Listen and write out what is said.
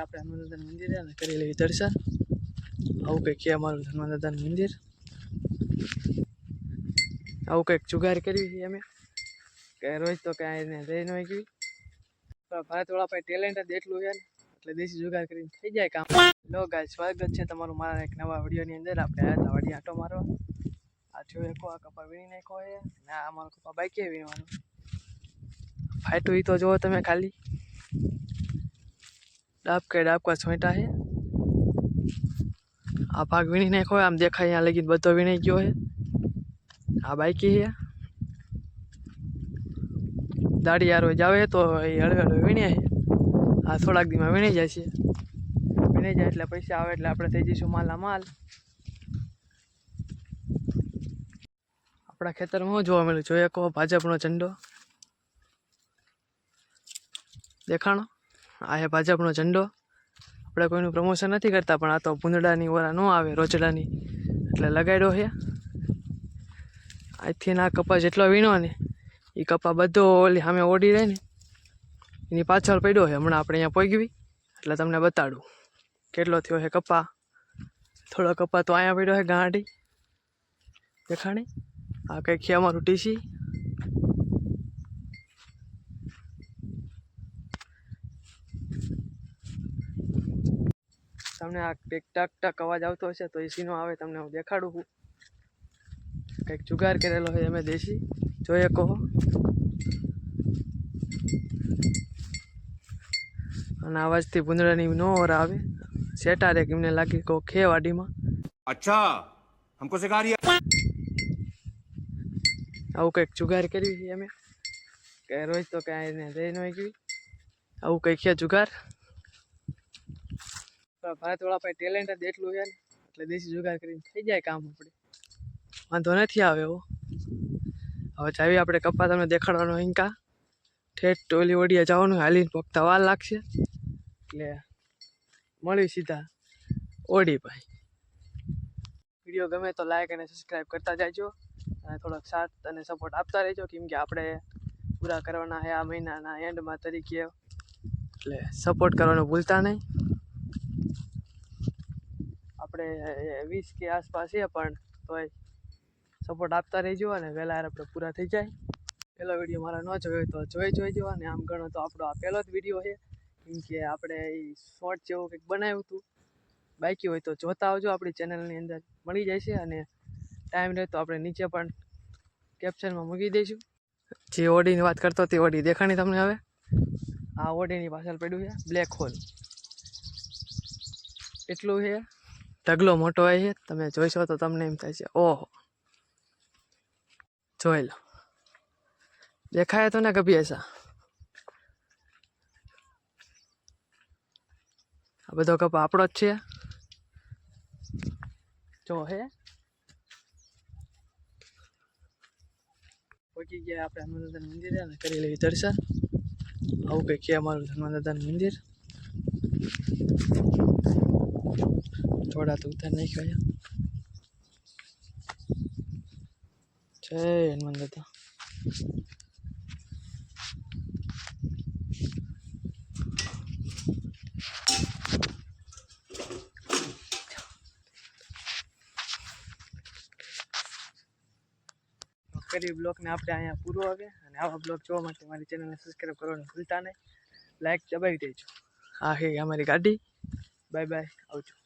આપણે હનુમાન મંદિરે અને કરી દર્શન. આવું કંઈક છે અમારું હનુમાન મંદિર. આવું કંઈક જુગાર કરવી છે અમે. કે રોજ તો કાંઈ એને રહી ન ગઈ ભારતવાળા પાસે ટેલેન્ટ જ એટલું છે ને, એટલે દેશી જુગાર કરીને થઈ જાય કામ. લો ગાય સ્વાગત છે તમારું મારા એક નવા વિડીયોની અંદર. આપણે આવ્યા હતા આટો આંટો મારવા. આ જો એક આ કપા વીણી નાખ્યો છે ને અમારો કપા બાઈકે વીણવાનું. ફાટું તો જુઓ તમે ખાલી. ડાબ કે ડાબકા છોંટા હે આ ભાગ વીણી નાખ્યો આમ દેખાય અહીંયા લગીને બધો વીણી ગયો છે આ બાઈકી હે દાડી યાર જાવે તો એ હળવે હળવે વીણ્યા છે આ થોડાક દીમાં વીણી જાય છે વીણી જાય એટલે પૈસા આવે એટલે આપણે થઈ જઈશું માલા માલ આપણા ખેતરમાં શું જોવા મળ્યું જોઈએ કહો ભાજપનો ઝંડો દેખાણો આ છે ભાજપનો ઝંડો. આપણે કોઈનું પ્રમોશન નથી કરતા, પણ આ તો ભૂંદડાની ઓરા ન આવે, રોજડાની. એટલે લગાડ્યો છે આજથી ના કપા જેટલો વીણો ને એ કપા બધો ઓલી સામે ઓડી રહે ને, એની પાછળ પડ્યો છે હમણાં આપણે અહીંયા પોગવી, એટલે તમને બતાડું. કેટલો થયો છે કપા? થોડો કપા તો અહીંયા પડ્યો છે ગાંડી. દેખાણી? આ કંઈક છે અમારું ટીસી. તમને આ કંઈક ટક ટક અવાજ આવતો હશે તો એસીનો આવે તમને હું દેખાડું છું. કંઈક જુગાર કરેલો હોય અમે દેશી. જોઈએ કહો. અને અવાજથી ભૂંદડાની નો ઓર આવે. સેટારે એમને લાગી કહો ખેવાડીમાં. અચ્છા હમકો સિખા રહી આવું કંઈક જુગાર કરી છે અમે કે રોજ તો કાંઈ એને રહી ન ગયું. આવું કંઈક છે જુગાર? ભારતવાળા પાસે ટેલેન્ટ જ એટલું છે ને, એટલે દેશી જુગાર કરીને થઈ જાય કામ આપણે. વાંધો નથી આવે એવો હવે જાવી આપણે કપા તમને દેખાડવાનો હિંકા ઠેઠ ઓલી ઓડિયા જવાનું, હાલીને પગતા વાર લાગશે. એટલે મળી સીધા ઓડી ભાઈ વીડિયો ગમે તો લાઈક અને સબસ્ક્રાઈબ કરતા જાજો. અને થોડોક સાથ અને સપોર્ટ આપતા રહેજો, કેમ કે આપણે પૂરા કરવાના છે આ મહિનાના એન્ડમાં તરીકે. એટલે સપોર્ટ કરવાનું ભૂલતા નહીં. આપણે વીસ કે આસપાસ છે પણ તોય સપોર્ટ આપતા રહેજો અને વહેલા આપણે પૂરા થઈ જાય. પહેલો વીડિયો મારો ન જોયો તો જોઈ જોઈ જોઈજો અને આમ ગણો તો આપણો આ પહેલો જ વીડિયો છે. કેમ કે આપણે એ શોર્ટ જેવું કંઈક બનાવ્યું હતું. બાકી હોય તો જોતા આવજો આપણી ચેનલની અંદર. મળી જાય છે અને ટાઈમ રહે તો આપણે નીચે પણ કેપ્શનમાં મૂકી દઈશું. જે ઓડીની વાત કરતો તે ઓડી દેખાણી તમને હવે. આ ઓડીની પાછળ પડ્યું છે. બ્લેક હોલ એટલું છે. ઢગલો મોટો હોય છે, તમે જોઈશો તો તમને એમ થાય છે, ઓહો. જોઈ લો. દેખાય તો ને કભી એસા આ બધો કપ આપણો જ છે. જો હે. પહોંચી ગયા આપણે હનુમાન મંદિરે અને કરી લેવી દર્શન. આવું કંઈક છે અમારું હનુમાન મંદિર. થોડા તો ઉતાર નાખ્યો છે જય હનુમાન દાદા કરી બ્લોગને આપણે અહીંયા પૂરો આવે અને આવા બ્લોગ જોવા માટે મારી ચેનલને સબસ્ક્રાઈબ કરવાનું ભૂલતા નહીં. લાઈક દબાવી દેજો. આ છે અમારી ગાડી. બાય બાય આવજો.